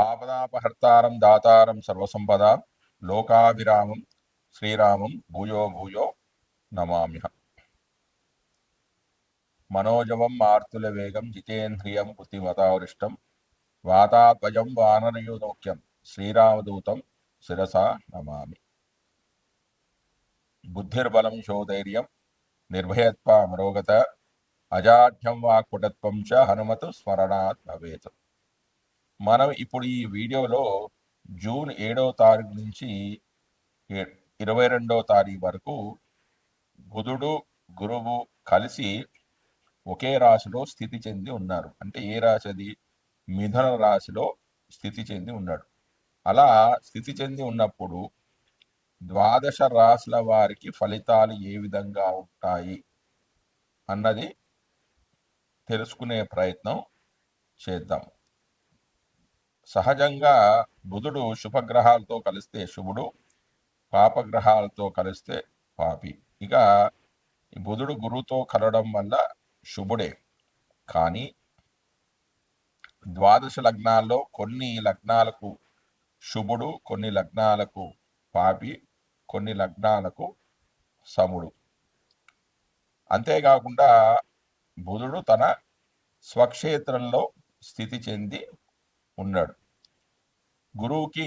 ఆపదాపహర్తారం దాతారం సర్వసంపద లోకాభిరామం శ్రీరామం భూయో భూయో నమామ్యహ. మనోజవం మార్తుల వేగం జితేంద్రియం బుద్ధిమతావృష్టం వాతాద్వయం వానరయోదోక్యం శ్రీరామదూతం శిరసా నమామి. బుద్ధిర్బలం శోధైర్యం నిర్భయత్వ అమరోగత అజాఢ్యం వాక్పుటత్వం చ హనుమతు స్మరణాత్ భవేత్. మనం ఇప్పుడు ఈ వీడియోలో జూన్ ఏడవ తారీఖు నుంచి ఇరవై రెండవ తారీఖు వరకు బుధుడు గురువు కలిసి ఒకే రాశిలో స్థితి చెంది ఉన్నారు. అంటే ఏ రాశి అది మిథున రాశిలో స్థితి చెంది ఉన్నాడు. అలా స్థితి చెంది ఉన్నప్పుడు ద్వాదశ రాశుల వారికి ఫలితాలు ఏ విధంగా ఉంటాయి అన్నది తెలుసుకునే ప్రయత్నం చేద్దాం. సహజంగా బుధుడు శుభగ్రహాలతో కలిస్తే శుభుడు పాపగ్రహాలతో కలిస్తే పాపి. ఇక బుధుడు గురువుతో కలవడం వల్ల శుభుడే. కానీ ద్వాదశ లగ్నాల్లో కొన్ని లగ్నాలకు శుభుడు కొన్ని లగ్నాలకు పాపి కొన్ని లగ్నాలకు సముడు. అంతేకాకుండా బుధుడు తన స్వక్షేత్రంలో స్థితి చెంది ఉన్నాడు. గురువుకి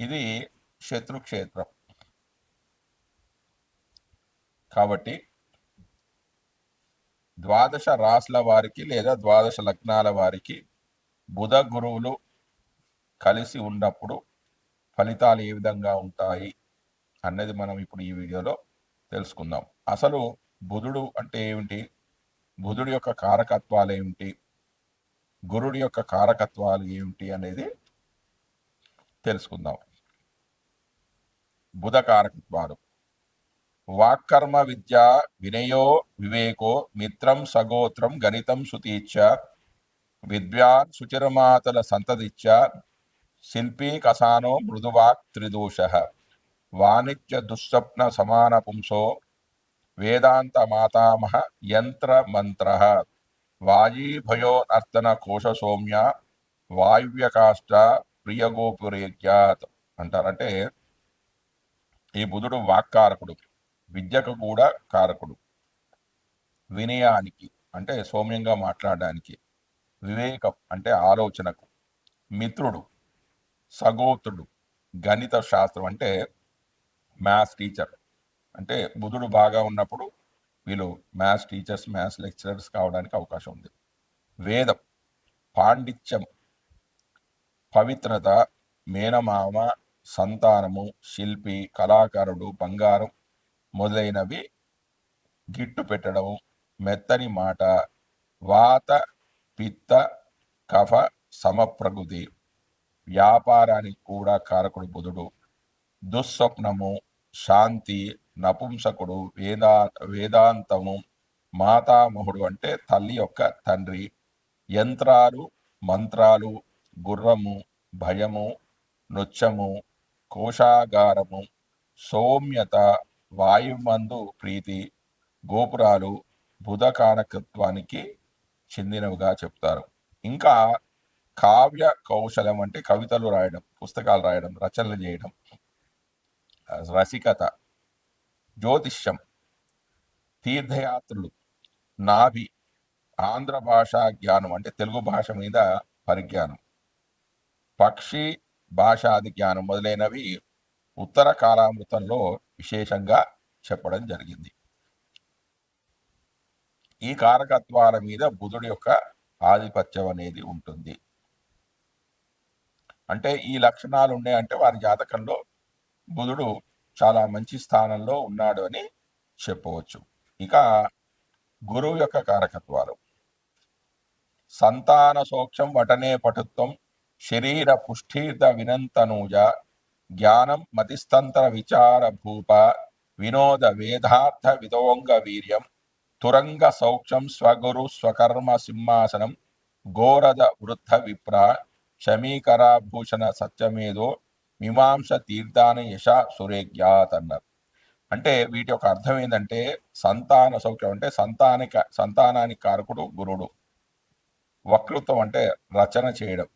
ఇది శత్రుక్షేత్రం. కాబట్టి ద్వాదశ రాసుల వారికి లేదా ద్వాదశ లగ్నాల వారికి బుధ గురువులు కలిసి ఉన్నప్పుడు ఫలితాలు ఏ విధంగా ఉంటాయి అన్నది మనం ఇప్పుడు ఈ వీడియోలో తెలుసుకుందాం. అసలు బుధుడు అంటే ఏమిటి? బుధుడి యొక్క కారకత్వాలు ఏమిటి? గురుడి యొక్క కారకత్వాలు ఏమిటి అనేది తెలుసుకుందాం. బుధ కారకత్వాలు. వాక్కర్మ విద్య వినయో వివేకో మిత్రం సగోత్రం గణితం సుతీచ్చ విద్వాన్ సుచిరమాతల సంతతిచ్చ శిల్పీ కసానో మృదువాక్ త్రిదోష వాణిజ్య దుస్వప్న సమాన పుంసో వేదాంత మాతామహ యంత్ర మంత్ర వాయీభయోనర్తన కోశ సౌమ్య వాయువ్యకాష్ట ప్రియగోపురేఖ్యాత్ అంటారంటే ఈ బుధుడు వాక్కారకుడు విద్యకు కూడా కారకుడు. వినయానికి అంటే సౌమ్యంగా మాట్లాడడానికి వివేకం అంటే ఆలోచనకు. మిత్రుడు సగోత్రుడు గణిత శాస్త్రం అంటే మ్యాథ్స్ టీచర్. అంటే బుధుడు బాగా ఉన్నప్పుడు వీళ్ళు మ్యాథ్స్ టీచర్స్ మ్యాథ్స్ లెక్చరర్స్ కావడానికి అవకాశం ఉంది. వేదం పాండిత్యం పవిత్రత మేనమామ సంతానము శిల్పి కళాకారుడు బంగారం మొదలైనవి గిట్టు పెట్టడం మెత్తని మాట వాత పిత్త కఫ సమప్రకృతి వ్యాపారానికి కూడా కారకుడు బుధుడు. దుస్వప్నము శాంతి నపుంసకుడు వేదా వేదాంతము మాతామహుడు అంటే తల్లి యొక్క తండ్రి. యంత్రాలు మంత్రాలు గుర్రము భయము నృత్యము కోశాగారము సౌమ్యత వాయుమందు ప్రీతి గోపురాలు బుధకారకత్వానికి చెందినవిగా చెప్తారు. ఇంకా కావ్య కౌశలం అంటే కవితలు రాయడం పుస్తకాలు రాయడం రచనలు చేయడం రసికత జ్యోతిష్యం తీర్థయాత్రులు నాభి ఆంధ్ర భాషా జ్ఞానం అంటే తెలుగు భాష మీద పరిజ్ఞానం. పక్షి భాషాది జ్ఞానం మొదలైనవి ఉత్తర కాలామృతంలో విశేషంగా చెప్పడం జరిగింది. ఈ కారకత్వాల మీద బుధుడి యొక్క ఆధిపత్యం అనేది ఉంటుంది. అంటే ఈ లక్షణాలు ఉన్నాయంటే వారి జాతకంలో బుధుడు చాలా మంచి స్థానంలో ఉన్నాడు అని చెప్పవచ్చు. ఇక గురువు యొక్క కారకత్వాలు. సంతాన సోక్షం వటనే పటుత్వం శరీర పుష్ఠీర్థ వినంతనూజ జ్ఞానం మతిస్తంత్ర విచార భూప వినోద వేదార్థ విదోంగ వీర్యం తురంగ సౌక్షం స్వగురు స్వకర్మ సింహాసనం గోరద వృద్ధ విప్ర క్షమీకరాభూషణ సత్యమేదో మీమాంస తీర్థాన యశ సురేఖ్యాత్ అన్నారు అంటే వీటి యొక్క అర్థం ఏంటంటే సంతాన సౌఖ్యం అంటే సంతానిక సంతానానికి కారకుడు గురుడు. వక్తృత్వం అంటే రచన చేయడం.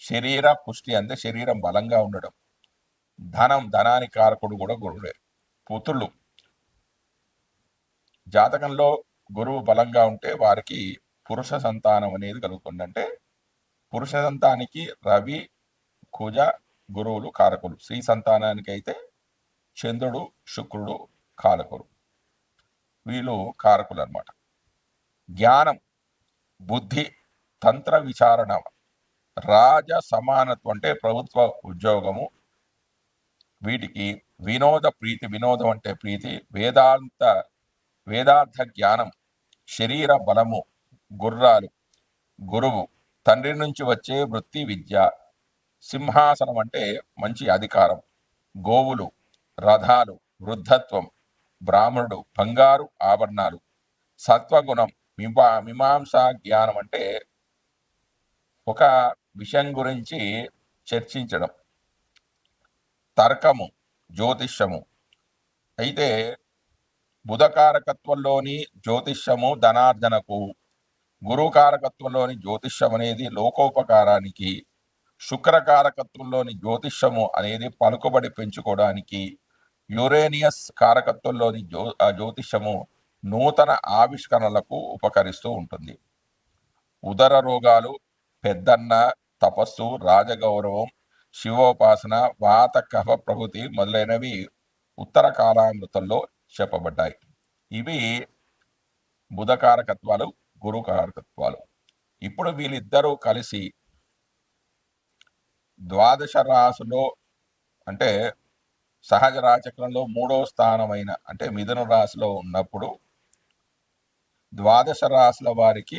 శరీర పుష్టి అంటే శరీరం బలంగా ఉండడం. ధనం ధనానికి కారకుడు కూడా గురుడే. పుత్రులు. జాతకంలో గురువు బలంగా ఉంటే వారికి పురుష సంతానం అనేది కలుగుతుంది. అంటే పురుష సంతానికి రవి కుజ గురువులు కారకులు. స్త్రీ సంతానానికి అయితే చంద్రుడు శుక్రుడు కారకులు. వీళ్ళు కారకులు అన్నమాట జ్ఞానం బుద్ధి తంత్ర విచారణ రాజ సమానత్వం అంటే ప్రభుత్వ ఉద్యోగము. వీటికి వినోద ప్రీతి వినోదం అంటే ప్రీతి వేదాంత వేదార్థ జ్ఞానం శరీర బలము గుర్రాలు గురువు తండ్రి నుంచి వచ్చే వృత్తి విద్య సింహాసనం అంటే మంచి అధికారం. గోవులు రథాలు వృద్ధత్వం బ్రాహ్మణుడు బంగారు ఆభరణాలు. సత్వగుణం మిమా మీమాంసా జ్ఞానం అంటే ఒక విషయం గురించి చర్చించడం. తర్కము జ్యోతిష్యము. అయితే బుధకారకత్వంలోని జ్యోతిష్యము ధనార్జనకు గురుకారకత్వంలోని జ్యోతిష్యం అనేది లోకోపకారానికి శుక్రకారకత్వంలోని జ్యోతిష్యము అనేది పలుకుబడి పెంచుకోవడానికి యురేనియస్ కారకత్వంలోని జ్యో జ్యోతిష్యము నూతన ఆవిష్కరణలకు ఉపకరిస్తూ ఉంటుంది. ఉదర రోగాలు పెద్దన్న తపస్సు రాజగౌరవం శివోపాసన వాత కఫ ప్రకృతి మొదలైనవి ఉత్తర కాలామృతంలో చెప్పబడ్డాయి. ఇవి బుధకారకత్వాలు గురుకారకత్వాలు. ఇప్పుడు వీళ్ళిద్దరూ కలిసి ద్వాదశ రాశిలో అంటే సహజ రాచక్రంలో మూడో స్థానమైన అంటే మిథున రాశిలో ఉన్నప్పుడు ద్వాదశ రాశుల వారికి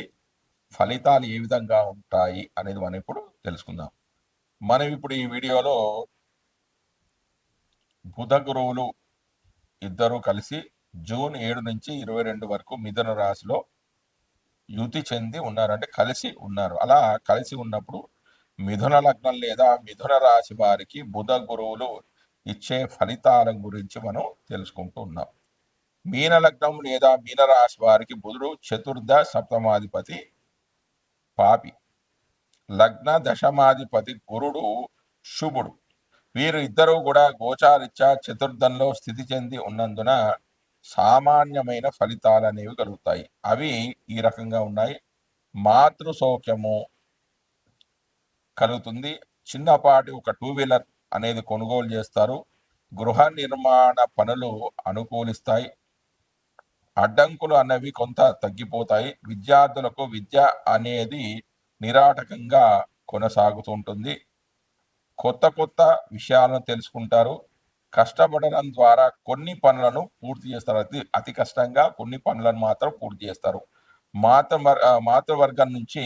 ఫలితాలు ఏ విధంగా ఉంటాయి అనేది మనం ఇప్పుడు తెలుసుకుందాం. మనం ఇప్పుడు ఈ వీడియోలో బుధ గురువులు ఇద్దరు కలిసి జూన్ ఏడు నుంచి ఇరవై రెండు వరకు మిథున రాశిలో యుతి చెంది ఉన్నారు అంటే కలిసి ఉన్నారు. అలా కలిసి ఉన్నప్పుడు మిథున లగ్నం లేదా మిథున రాశి వారికి బుధ గురువులు ఇచ్చే ఫలితాల గురించి మనం తెలుసుకుంటూ ఉన్నాం. మీన లగ్నం లేదా మీన రాశి వారికి బుధుడు చతుర్థ సప్తమాధిపతి పాపి. లగ్న దశమాధిపతి గురుడు శుభుడు. వీరు ఇద్దరూ కూడా గోచారిత్యా చతుర్థంలో స్థితి చెంది ఉన్నందున సామాన్యమైన ఫలితాలు అనేవి కలుగుతాయి. అవి ఈ రకంగా ఉన్నాయి. మాతృ సౌఖ్యము కలుగుతుంది. చిన్నపాటి ఒక టూ వీలర్ అనేది కొనుగోలు చేస్తారు. గృహ నిర్మాణ పనులు అనుకూలిస్తాయి. అడ్డంకులు అనేవి కొంత తగ్గిపోతాయి. విద్యార్థులకు విద్య అనేది నిరాటకంగా కొనసాగుతుంటుంది. కొత్త కొత్త విషయాలను తెలుసుకుంటారు. కష్టపడడం ద్వారా కొన్ని పనులను పూర్తి చేస్తారు. అతి అతి కష్టంగా కొన్ని పనులను మాత్రం పూర్తి చేస్తారు. మాతృ మాతృవర్గం నుంచి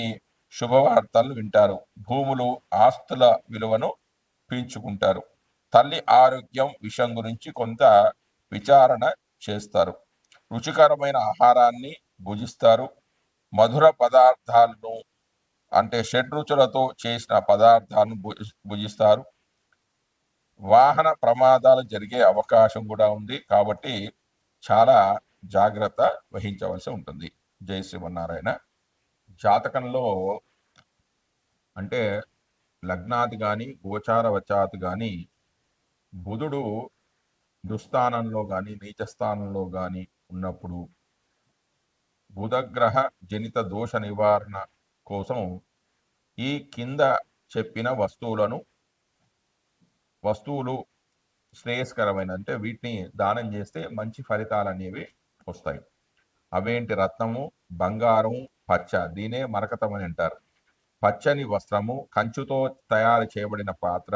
శుభవార్తలు వింటారు. భూములు ఆస్తుల విలువను పెంచుకుంటారు. తల్లి ఆరోగ్యం విషయం గురించి కొంత విచారణ చేస్తారు. రుచికరమైన ఆహారాన్ని భుజిస్తారు. మధుర పదార్థాలను అంటే షడ్రుచులతో చేసిన పదార్థాలను భుజి- భుజిస్తారు. వాహన ప్రమాదాలు జరిగే అవకాశం కూడా ఉంది కాబట్టి చాలా జాగ్రత్త వహించవలసి ఉంటుంది. జై శ్రీమన్నారాయణ. జాతకంలో అంటే లగ్నాది కానీ గోచార వచాత్ కానీ బుధుడు దుస్థానంలో కానీ నీచస్థానంలో కానీ ఉన్నప్పుడు బుధగ్రహ జనిత దోష నివారణ కోసం ఈ కింద చెప్పిన వస్తువులను వస్తువులు శ్రేయస్కరమైన అంటే వీటిని దానం చేస్తే మంచి ఫలితాలు అనేవి వస్తాయి. అవేంటి? రత్నము బంగారం పచ్చ దీనే మరకతం అని అంటారు. పచ్చని వస్త్రము కంచుతో తయారు చేయబడిన పాత్ర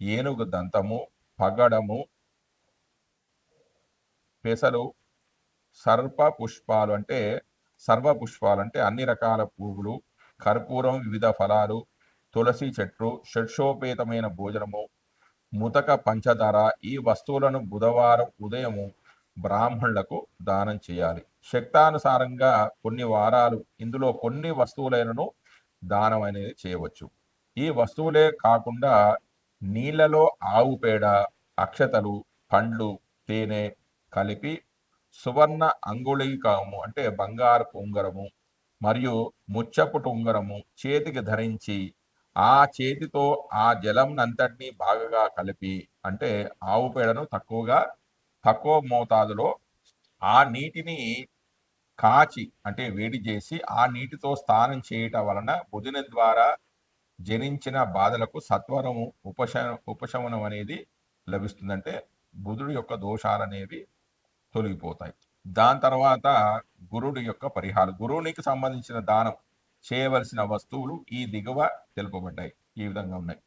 ఏనుగు దంతము పగడము పెసలు సర్ప పుష్పాలు అంటే సర్వ పుష్పాలు అంటే అన్ని రకాల పువ్వులు కర్పూరం వివిధ ఫలాలు తులసి చెట్లు షడ్షోపేతమైన భోజనము ముతక పంచదార ఈ వస్తువులను బుధవారం ఉదయము బ్రాహ్మణులకు దానం చేయాలి. శక్తానుసారంగా కొన్ని వారాలు ఇందులో కొన్ని వస్తువులను దానం అనేది చేయవచ్చు. ఈ వస్తువులే కాకుండా నీళ్ళలో ఆవు పేడ అక్షతలు పండ్లు తేనె కలిపి సువర్ణ అంగుళీకము అంటే బంగారపు ఉంగరము మరియు ముచ్చపుటు ఉంగరము చేతికి ధరించి ఆ చేతితో ఆ జలంనంతటినీ బాగా కలిపి అంటే ఆవు పేడను తక్కువగా తక్కువ మోతాదులో ఆ నీటిని కాచి అంటే వేడి చేసి ఆ నీటితో స్నానం చేయటం వలన బుధుని ద్వారా జనించిన బాధలకు సత్వరము ఉపశ ఉపశమనం అనేది లభిస్తుందంటే బుధుడి యొక్క దోషాలు అనేవి తొలగిపోతాయి. దాని తర్వాత గురుడి యొక్క పరిహారం. గురువునికి సంబంధించిన దానం చేయవలసిన వస్తువులు ఈ దిగువ తెలుపబడ్డాయి. ఈ విధంగా ఉన్నాయి.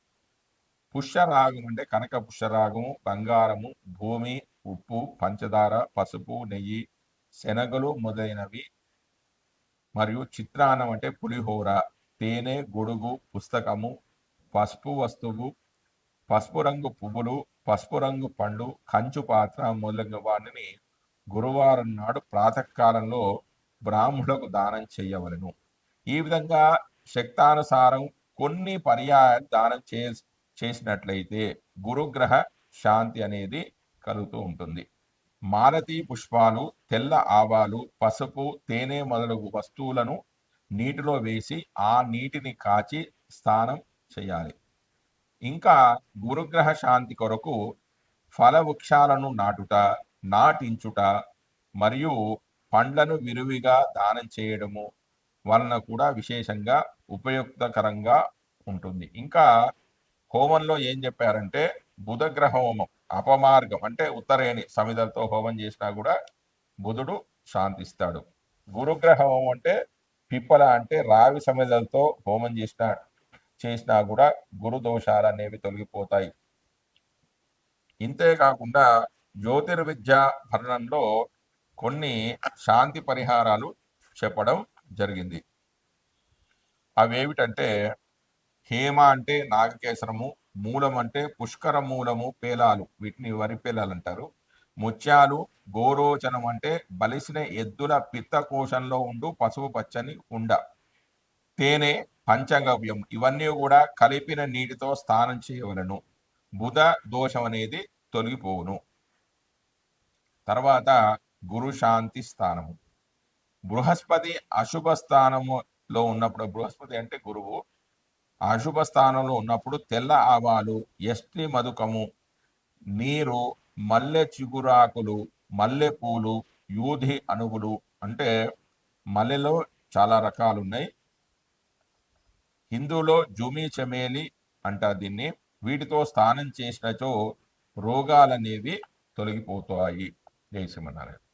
పుష్యరాగం అంటే కనక పుష్యరాగము బంగారము భూమి ఉప్పు పంచదార పసుపు నెయ్యి శనగలు మొదలైనవి మరియు చిత్రాన్నం అంటే పులిహోర తేనె గొడుగు పుస్తకము పసుపు వస్తువు పసుపు రంగు పువ్వులు పసుపు రంగు పండు కంచు పాత్ర మొదలైన వాటిని గురువారం నాడు ప్రాతకాలంలో బ్రాహ్మణులకు దానం చేయవలను. ఈ విధంగా శక్తానుసారం కొన్ని పర్యాయాలు దానం చే చేసినట్లయితే గురుగ్రహ శాంతి అనేది కలుగుతూ ఉంటుంది. మాలతీ పుష్పాలు తెల్ల ఆవాలు పసుపు తేనె మొదలగు వస్తువులను నీటిలో వేసి ఆ నీటిని కాచి స్నానం చేయాలి. ఇంకా గురుగ్రహ శాంతి కొరకు ఫల వృక్షాలను నాటుట నాటించుట మరియు పండ్లను విరివిగా దానం చేయడము వలన కూడా విశేషంగా ఉపయుక్తకరంగా ఉంటుంది. ఇంకా హోమంలో ఏం చెప్పారంటే బుధగ్రహ హోమం. అపమార్గం అంటే ఉత్తరేణి సమిధలతో హోమం చేసినా కూడా బుధుడు శాంతిస్తాడు. గురుగ్రహ హోమం అంటే పిప్పల అంటే రావి సమిధలతో హోమం చేసిన చేసినా కూడా గురు దోషాలు అనేవి తొలగిపోతాయి. ఇంతే కాకుండా జ్యోతిర్విద్య భరణంలో కొన్ని శాంతి పరిహారాలు చెప్పడం జరిగింది. అవేమిటంటే హేమ అంటే నాగకేసరము మూలం అంటే పుష్కర మూలము పేలాలు వీటిని వరి పేలాలు అంటారు. ముత్యాలు గోరోచనం అంటే బలిసిన ఎద్దుల పిత్త కోశంలో ఉండు పసుపు పచ్చని ఉండ. తేనె పంచగవ్యం ఇవన్నీ కూడా కలిపిన నీటితో స్నానం చేయవలను. బుధ దోషం అనేది తొలగిపోవును. తర్వాత గురు శాంతి స్థానము. బృహస్పతి అశుభ స్థానములో ఉన్నప్పుడు బృహస్పతి అంటే గురువు అశుభ స్థానంలో ఉన్నప్పుడు తెల్ల ఆవాలు ఎస్టి మధుకము నీరు మల్లె చిగురాకులు మల్లె పూలు యూధి అణువులు అంటే మల్లెలో చాలా రకాలు ఉన్నాయి హిందూలో జుమి చమేలి అంటారు దీన్ని. వీటితో స్నానం చేసినచో రోగాలనేవి తొలగిపోతాయి. జై శ్రీమన్నారాయణ.